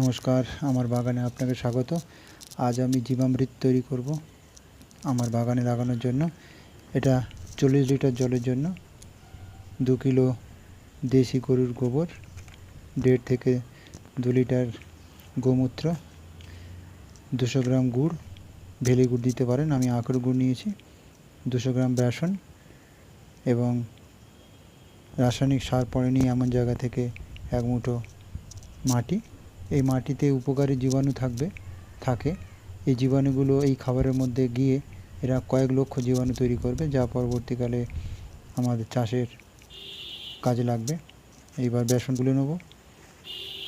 নমস্কার, আমার বাগানে আপনাকে স্বাগত। আজ আমি জীবামৃত তৈরি করব আমার বাগানে লাগানোর জন্য। এটা চল্লিশ লিটার জলের জন্য। দু কিলো দেশি গরুর গোবর, দেড় থেকে দু লিটার গোমূত্র, দুশো গ্রাম গুড়, ভেলি গুড় দিতে পারেন, আমি আখের গুড় নিয়েছি, দুশো গ্রাম বেসন এবং রাসায়নিক সার পড়েনি এমন জায়গা থেকে এক মুঠো মাটি এই মাটিতে উপকারী জীবাণু থাকবে, থাকে। এই জীবাণুগুলো এই খাবারের মধ্যে গিয়ে এরা কয়েক লক্ষ জীবাণু তৈরি করবে, যা পরবর্তীকালে আমাদের চাষের কাজে লাগবে। এইবার বেসনগুলো নেব।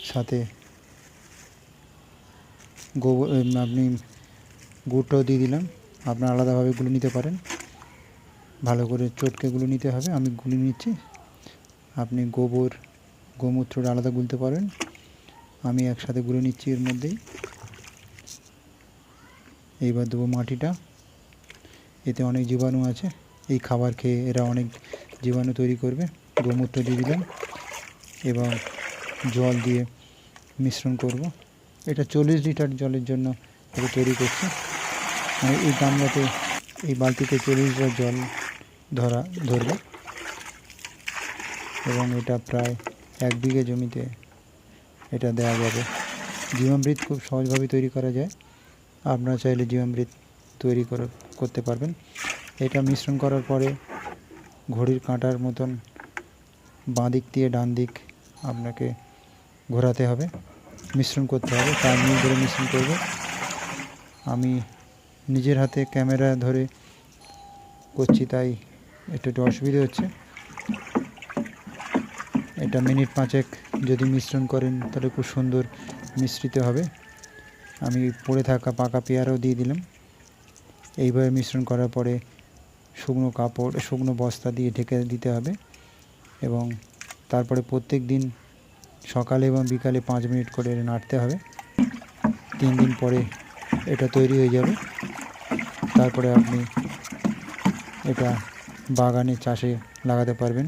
সাথে গোবর আপনি গুড়টাও দিয়ে দিলাম। আপনার আলাদাভাবে গুলো নিতে পারেন। ভালো করে চটকে গুলে নিতে হবে। আমি গুলি নিচ্ছি। আপনি গোবর, গোমূত্রটা আলাদা গুলতে পারেন। আমি একসাথে গুলে নিচ্ছি এর মধ্যেই। এইবার দেবো মাটিটা। এতে অনেক জীবাণু আছে। এই খাবার খেয়ে এরা অনেক জীবাণু তৈরি করবে। গোমূত্র দিয়ে দিলাম। এবং জল দিয়ে মিশ্রণ করব। এটা চল্লিশ লিটার জলের জন্য এটা তৈরি করছি। মানে এই গামলাতে, এই বালতিতে চল্লিশ লিটার জল ধরা, ধরবে। এবং এটা প্রায় এক বিঘে জমিতে এটা দেওয়া যাবে। জীবামৃত খুব সহজভাবে তৈরি করা যায়। আপনারা চাইলে জীবামৃত তৈরি করে, করতে পারবেন। এটা মিশ্রণ করার পরে ঘড়ির কাঁটার মতন বাঁ দিক দিয়ে ডান দিক আপনাকে ঘোরাতে হবে। মিশ্রণ করতে হবে। চার মিনিট ধরে মিশ্রণ করবে। আমি নিজের হাতে ক্যামেরা ধরে করছি, তাই একটু অসুবিধা হচ্ছে। এটা মিনিট পাঁচেক যদি মিশ্রণ করেন, তাহলে খুব সুন্দর মিশ্রিত হবে। আমি পড়ে থাকা পাকা পেয়ারাও দিয়ে দিলাম। এইভাবে মিশ্রণ করার পরে শুকনো কাপড়, শুকনো বস্তা দিয়ে ঢেকে দিতে হবে এবং তারপরে প্রত্যেক দিন সকালে এবং বিকালে পাঁচ মিনিট করে নাড়তে হবে। তিন দিন পরে এটা তৈরি হয়ে যাবে। তারপরে আপনি এটা বাগানে চাষে লাগাতে পারবেন।